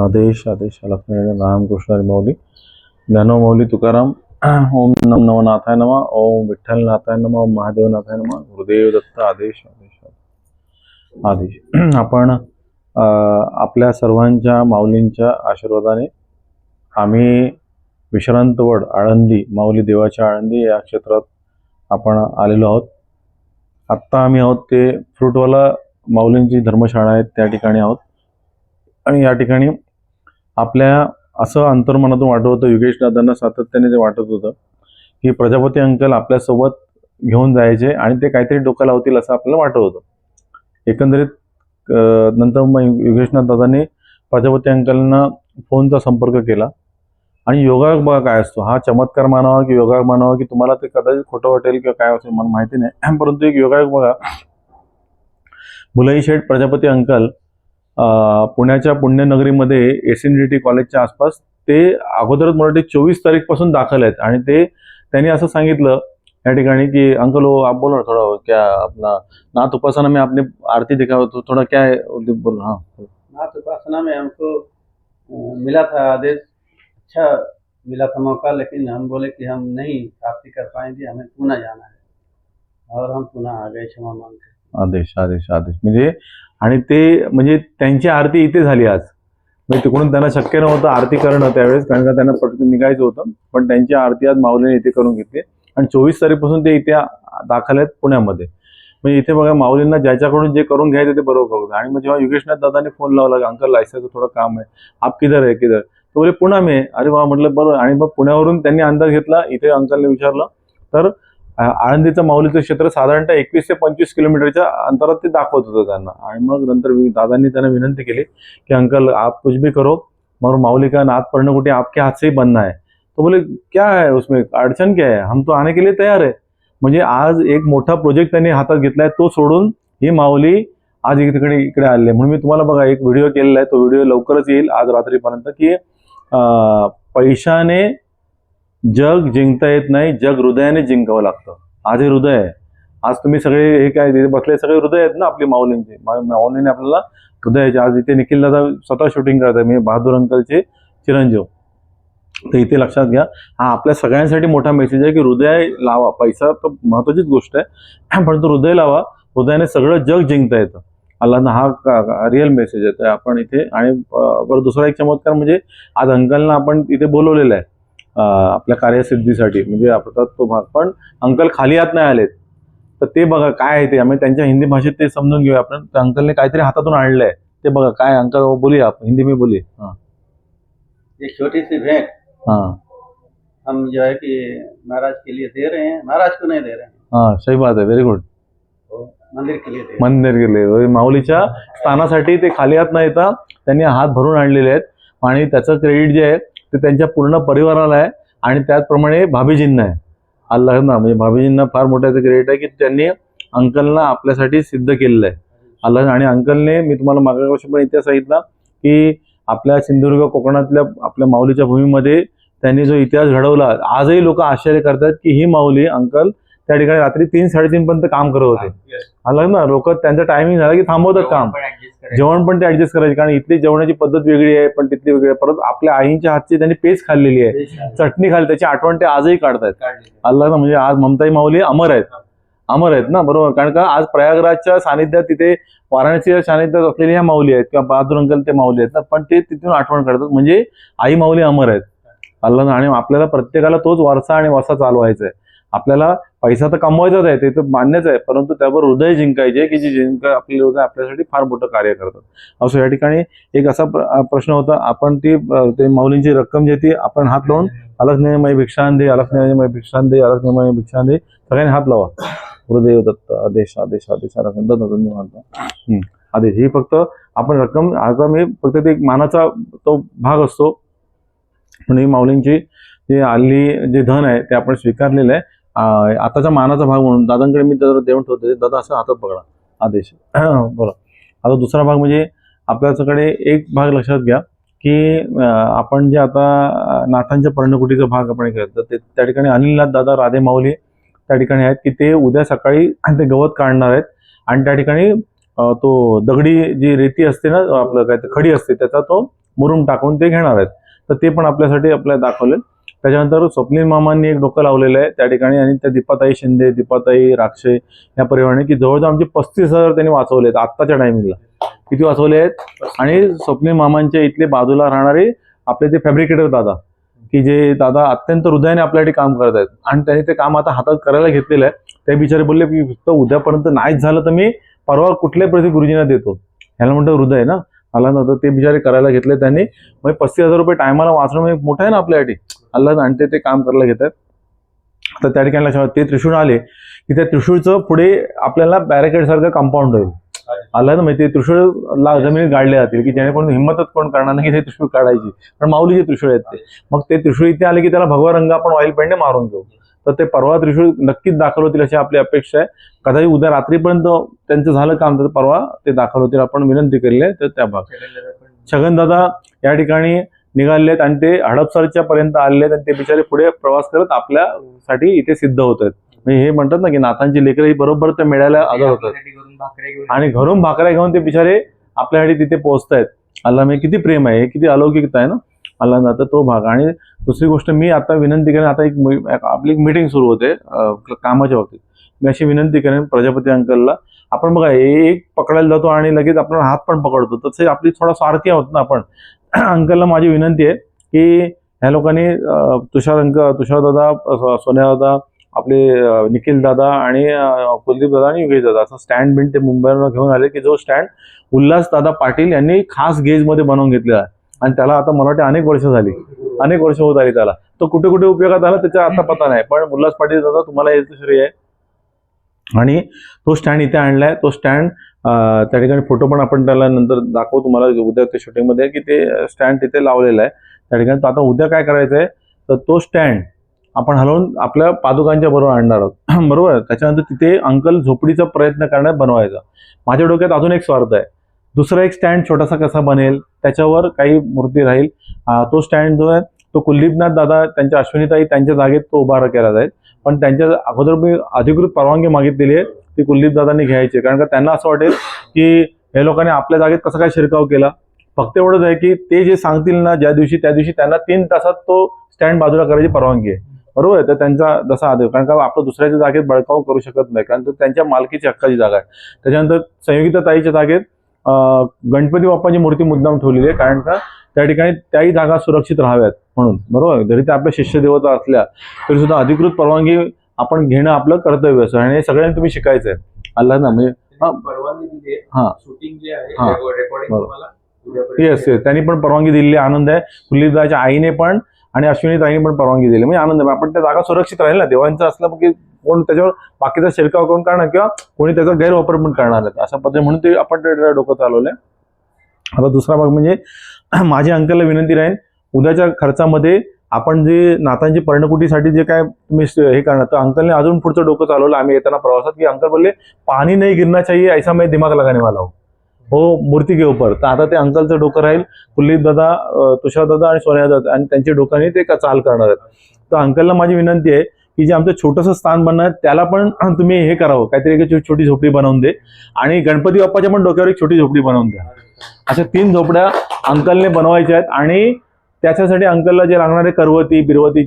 आदेश आदेश लक्ष्मी रामकृष्ण मौली। माऊली ज्ञानो मौली तुकाराम ओम नम नवनाथाय नमा ओम विठ्ठल नाथाय नमा ओम महादेव नाथाय नमा गुरुदेव दत्त आदेश आदेश आदेश। आपण आपल्या सर्वांच्या माऊलींच्या आशीर्वादाने आम्ही विश्रांतवड आळंदी माऊली देवाच्या आळंदी या क्षेत्रात आपण आलेलो आहोत. आत्ता आम्ही आहोत ते फ्रूटवाला माऊलींची धर्मशाळा आहेत त्या ठिकाणी आहोत. आणि या ठिकाणी आपल्या असं अंतर्मनातून वाटत होतं योगेश दादांना सातत्याने ते वाटत होतं की प्रजापती अंकल आपल्यासोबत घेऊन जायचे आणि ते काहीतरी डोकं लावतील असं आपल्याला वाटत होतं. एकंदरीत नंतर मग योगेशनाथ दादांनी प्रजापती अंकलना फोनचा संपर्क केला. आणि योगा बघा काय असतो हा चमत्कार मानावा की योगायोग मानावा की तुम्हाला ते कदाचित खोटं वाटेल किंवा काय असेल मला माहिती नाही. परंतु एक योगायोग बघा. मुलई शेठ प्रजापती अंकल पुण्याच्या पुण्यनगरीमध्ये एस एन डी टी कॉलेजच्या आसपास ते अगोदरच मला चोवीस तारीखपासून दाखल आहेत. आणि ते त्यांनी असं सांगितलं या ठिकाणी की अंकल हो आप बोलो ना थोड़ा क्या अपना नाथ उपासना में आपने आरती दिखा हो तो थोड़ा क्या है? बोलो हाँ नाथ उपासना में हमको मिला था आदेश। अच्छा मिला था मौका लेकिन हम बोले कि हम नहीं प्राप्ति कर पाएंगे हमें पुणे जाना है। और हम पुणे आ गए क्षमा मांग आदेश आदेश आदेश। म्हणजे आणि ते म्हणजे त्यांची आरती इथे झाली आज. म्हणजे तिकडून त्यांना शक्य नव्हतं आरती करणं त्यावेळेस कारण का त्यांना पटकन निघायचं होतं. पण त्यांची आरती आज माऊलीने इथे करून घेतली. आणि चोवीस तारीखपासून ते इथे दाखल आहेत पुण्यामध्ये. म्हणजे इथे बघा माऊलींना ज्याच्याकडून जे करून घ्यायचं ते बरोबर करून आणि मग जेव्हा योगेशनाथ दादाने फोन लावला अंकल लायसनचं थोडं काम आहे. आप किधर आहे किधर? तो बोले पुणा अरे वा म्हटलं बरोबर आणि मग पुण्यावरून त्यांनी अंदाज घेतला इथे अंकलने विचारलं. तर आळंदीचं माऊलीचं क्षेत्र साधारणतः एकवीस ते पंचवीस किलोमीटरच्या अंतरात ते दाखवत होतं त्यांना. आणि मग नंतर दादांनी त्यांना विनंती केली की अंकल आप कुछ भी करो. मगर माऊली का नाथ पढ़ने कुठे? आपके हाथ से बनना है. तो बोले क्या है उसमें? अडचण क्या है? हम तो आने के लिए तयार आहे म्हणजे आज एक मोठा प्रोजेक्ट त्यांनी हातात घेतलाय तो सोडून ही माऊली आज इकडे इकडे आलेली आहे. म्हणून मी तुम्हाला बघा एक व्हिडिओ केलेला आहे. तो व्हिडिओ लवकरच येईल आज रात्रीपर्यंत की पैशाने जग जिंकता येत नाही जग हृदयाने जिंकावं लागतं. आज हे हृदय आहे. आज तुम्ही सगळे हे काय तिथे बसले सगळे हृदय आहेत ना आपली माऊलींचे. माऊलीने आपल्याला हृदयाचे. आज इथे निखिल दादा स्वतः शूटिंग करत आहे. मी बहादूर अंकलचे चिरंजीव. तर इथे लक्षात घ्या हा आपल्या सगळ्यांसाठी मोठा मेसेज आहे की हृदय लावा. पैसा तर महत्वाचीच गोष्ट आहे. परंतु हृदय लावा. हृदयाने सगळं जग जिंकता येतं. अल्लानं हा रिअल मेसेज आहे. आपण इथे आणि बरं दुसरा एक चमत्कार म्हणजे आज अंकलना आपण इथे बोलवलेलं आहे. आपल्या कार्यसिद्धीसाठी. म्हणजे आपला तो भाग पण अंकल खाली हात नाही आलेत. तर ते बघा काय आहे ते. आम्ही त्यांच्या हिंदी भाषेत ते समजून घेऊया. आपण अंकलने काहीतरी हातातून आणलंय. ते बघा काय अंकल वो बोलिए आप हिंदी में बोलिए हाँ. एक छोटी सी भेंट. हाँ. हम जो है कि महाराज के लिए दे रहे हैं. महाराज को नहीं दे रहे हैं. हाँ सही बात आहे. व्हेरी गुड तो मंदिर के लिए दे रहे हैं. मंदिर गेले माऊलीच्या स्थानासाठी ते खाली हात न येता. त्यांनी हात भरून आणलेले आहेत. आणि त्याचं क्रेडिट जे आहे ते त्यांच्या पूर्ण परिवाराला आहे आणि त्याचप्रमाणे भाभीजींना आहे. अल्लाह ना म्हणजे भाभीजींना फार मोठं क्रेडिट आहे की त्यांनी अंकलना आपल्यासाठी सिद्ध केलेलं आहे. अल्लाह आणि अंकलने मी तुम्हाला वर्षी पण इतिहास सांगितला की आपल्या सिंधुदुर्ग कोकणातल्या आपल्या माऊलीच्या भूमीमध्ये त्यांनी जो इतिहास घडवला आजही लोक आश्चर्य करतात की ही माऊली अंकल त्या ठिकाणी रात्री तीन साडेतीन पर्यंत काम करत होते. आलं ना लोक त्यांचं टायमिंग झालं की थांबवतात काम. जेवण पण ते ऍडजस्ट करायचे कारण इथली जेवणाची पद्धत वेगळी आहे पण तिथली वेगळी आहे. परत आपल्या आईंच्या हातची त्यांनी पेस्ट खाल्लेली आहे. चटणी खाल्ली त्याची आठवण ते आजही काढतायत. अल्लाह ना म्हणजे आज ममताई माऊली अमर आहेत. अमर आहेत ना बरोबर. कारण का आज प्रयागराजच्या सानिध्यात तिथे वाराणसीच्या सानिध्यात असलेल्या ह्या माऊली आहेत किंवा बहादूर अंकल ते माऊली आहेत ना पण ते तिथून आठवण काढतात. म्हणजे आई माऊली अमर आहेत. अल्लाह ना आणि आपल्याला प्रत्येकाला तोच वारसा आणि वसा चालवायचा आहे. आपल्याला पैसा तर कमवायचाच आहे ते तर मान्यच आहे परंतु त्यावर हृदय जिंकायचे की जे जिंक आपले हृदय आपल्यासाठी फार मोठं कार्य करतात. असं या ठिकाणी एक असा प्र- प्रश्न होता आपण ती ते माऊलींची रक्कम जी ती आपण हात लावून अलग नेमय भिक्षान दे अलग नेमय भिक्षान दे अलग नेमय भिक्षान दे सगळ्यांनी हात लावा. हृदय दत्त आदेश आदेश आदेश अलग आदेश ही फक्त आपण रक्कम आता मी फक्त ते एक मानाचा तो भाग असतो. म्हणजे ही माऊलींची जे आली जे धन आहे ते आपण स्वीकारलेलं आहे. आताचा मानाचा भाग म्हणून दादांकडे मी जर देऊन ठेवतो दादा असं हातात पकडा आदेश. बोला आता दुसरा भाग म्हणजे आपल्याकडे एक भाग लक्षात घ्या की आपण जे आता नाथांच्या पर्णकुटीचा भाग आपण घेतला तर ते त्या ठिकाणी अनिलनाथ दादा राधे माऊली त्या ठिकाणी आहेत की ते उद्या सकाळी ते गवत काढणार आहेत आणि त्या ठिकाणी तो दगडी जी रेती असते ना आपलं काय खडी असते त्याचा तो मुरुम टाकून ते घेणार आहेत. तर ते पण आपल्यासाठी आपल्याला दाखवले त्याच्यानंतर स्वप्नील मामांनी एक डोकं लावलेलं आहे त्या ठिकाणी आणि त्या दीपाताई शिंदे दीपाताई राक्षे या परिवाराने की जवळजवळ आमचे पस्तीस हजार त्यांनी वाचवले आहेत आत्ताच्या टायमिंगला किती वाचवले आहेत? आणि स्वप्नील मामांच्या इथले बाजूला राहणारे आपले ते फॅब्रिकेटर दादा की जे दादा अत्यंत हृदयाने आपल्यासाठी काम करत आहेत. आणि त्यांनी ते काम आता हातात करायला घेतलेलं आहे. ते बिचारे बोलले की फक्त उद्यापर्यंत नाहीच झालं तर मी परवा कुठल्याही प्रति गुरुजींना देतो. ह्याला म्हणतो हृदय ना? आला ना तर ते बिचारे करायला घेतले त्यांनी. मग पस्तीस हजार रुपये टायमाला वाचणं म्हणजे मोठं आहे ना आपल्यासाठी. आलं आणि ते ते काम करायला घेतात. तर त्या ठिकाणी लक्षात ते त्रिशूळ आले की त्या त्रिशूळचं पुढे आपल्याला बॅरिकेड सारखं कंपाऊंड होईल. आलं ना म्हणजे ते त्रिशूळ ला जमिनीत गाडले जातील की जेणेकरून हिंमतच कोण करणार नाही की ते त्रिशूळ काढायची. पण माऊलीचे त्रिशूळ आहेत ते. मग ते त्रिशूळ इथे आले की त्याला भगवा रंग आपण ऑइल पेंटने मारून घेऊ तर ते परवा त्रिशूळ नक्कीच दाखल होतील अशी आपली अपेक्षा आहे. कदाचित उद्या रात्रीपर्यंत त्यांचं झालं काम तर परवा ते दाखल होतील. आपण विनंती केलेली आहे तर त्या भाग छगनदादा या ठिकाणी निघाले आहेत आणि ते हडपसरच्या पर्यंत आलेले आहेत आणि ते बिचारे पुढे प्रवास करत आपल्यासाठी इथे सिद्ध होत आहेत म्हणजे हे म्हणतात ना की नाथांची लेकरं ही बरोबर त्या मेळ्याला हजर होतात. आणि घरून भाकऱ्या घेऊन ते बिचारे आपल्यासाठी तिथे पोहोचतायत. अल्ला म्हणजे किती प्रेम आहे हे किती अलौकिकता आहे ना? अल्ला ना तर तो भाग. आणि दुसरी गोष्ट मी आता विनंती करेन आता एक मी- आपली एक मीटिंग सुरू होते कामाच्या बाबतीत. मी अशी विनंती करेन प्रजापती अंकलला. आपण बघा एक पकडायला जातो आणि लगेच आपण हात पण पकडतो. तसे आपली थोडा स्वार्थी आहोत ना आपण. अंकलला माझी विनंती आहे की ह्या लोकांनी तुषार अंक तुषार दादा सोन्या दादा आपले निखिल दादा आणि कुलदीप दादा आणि योगेश दादा असं स्टँड बिंड ते मुंबईला घेऊन आले की जो स्टँड उल्हास दादा पाटील यांनी खास गेजमध्ये बनवून घेतलेला आहे. आणि त्याला आता मला वाटतं अनेक वर्ष झाली. अनेक वर्ष होत आली त्याला. तो कुठे कुठे उपयोगात आला त्याचा आता पता नाही. पण उल्हास पाटील दादा तुम्हाला याचं श्रेय आहे. आणि तो स्टँड इथे आणलाय. तो स्टँड त्या ठिकाणी फोटो पण आपण त्याला नंतर दाखवू तुम्हाला उद्या ते शूटिंगमध्ये की ते स्टँड तिथे लावलेला आहे. त्या ठिकाणी तो आता उद्या काय करायचं आहे तर तो स्टँड आपण हलवून आपल्या पादुकांच्या बरोबर आणणार आहोत. बरोबर? त्याच्यानंतर तिथे अंकल झोपडीचा प्रयत्न करण्यात बनवायचा. माझ्या डोक्यात अजून एक स्वार्थ आहे. दुसरा एक स्टँड छोटासा कसा बनेल? त्याच्यावर काही मूर्ती राहील. तो स्टँड जो आहे तो कुलदीपनाथ दादा त्यांच्या अश्विनीताई त्यांच्या जागेत तो उभा केला जाईल. पण त्यांच्या अगोदर मी अधिकृत परवानगी मागितलेली आहे ती कुलदीप दादांनी घ्यायची. कारण का त्यांना असं वाटेल की हे लोकांनी आपल्या जागेत कसा काय शिरकाव केला? फक्त एवढंच आहे की ते जे सांगतील ना ज्या दिवशी त्या दिवशी त्यांना तीन तासात तो स्टँड बाजूला करायची परवानगी आहे. बरोबर आहे? तर त्यांचा जसा आदेश. कारण का आपण दुसऱ्याच्या जागेत बळकाव करू शकत नाही. कारण तर त्यांच्या मालकीची हक्काची जागा आहे. त्याच्यानंतर संयुक्त ताईच्या जागेत गणपती बाप्पाची मूर्ती मुद्दाम ठेवलेली आहे. कारण का त्या ठिकाणी त्याही जागा सुरक्षित राहाव्यात म्हणून. बरोबर? जरी त्या आपल्या शिष्य देवता असल्या तरी सुद्धा अधिकृत परवानगी आपण घेणं आपलं कर्तव्य असं आणि हे सगळ्यांनी तुम्ही शिकायचं आहे अल्ला ना म्हणजे हा. येस येस त्यांनी पण परवानगी दिलेली आनंद आहे. कुलदीपदाच्या आईने पण आणि अश्विनी ताईने पण परवानगी दिली म्हणजे आनंद आहे. आपण त्या जागा सुरक्षित राहील ना. देवांचं असलं की कोण त्याच्यावर बाकीचा शिरकाव करून करणार किंवा कोणी त्याचा गैरवापर पण करणार नाही. अशा पद्धतीने म्हणून ते आपण डोकं चालवलंय. आता दुसरा भाग म्हणजे माझी अंकलला विनंती राहील उद्याच्या खर्चामध्ये आपण जे नातांची पर्णकुटीसाठी जे काय तुम्ही हे करणार तर अंकलने अजून पुढचं डोकं चालवलं आम्ही येताना प्रवासात की अंकल बोलले पाणी नाही गिरना चाहिए ऐसा मैं दिमाग लगाने वाला हो. हो मूर्ती के ऊपर. तर आता ते अंकलचं डोकं राहील कुलदीप दादा तुषार दादा आणि सोन्या दादा आणि त्यांच्या डोक्याने ते का चाल करणार आहेत. तर अंकलला माझी विनंती आहे की जे आमचं छोटंसं स्थान बनणार आहे, त्याला पण तुम्ही हे करावं. काहीतरी एक छोटी झोपडी बनवून दे. आणि गणपती बाप्पाच्या पण डोक्यावर एक छोटी झोपडी बनवून द्या. अशा तीन झोपड्या अंकलने बनवायच्या आहेत आणि त्याच्यासाठी अंकलला जे लागणारे करवती बिरवतीचे